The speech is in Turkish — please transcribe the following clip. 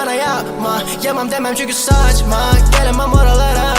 bana yapma. Yemem demem çünkü saçma. Gelemem oralara.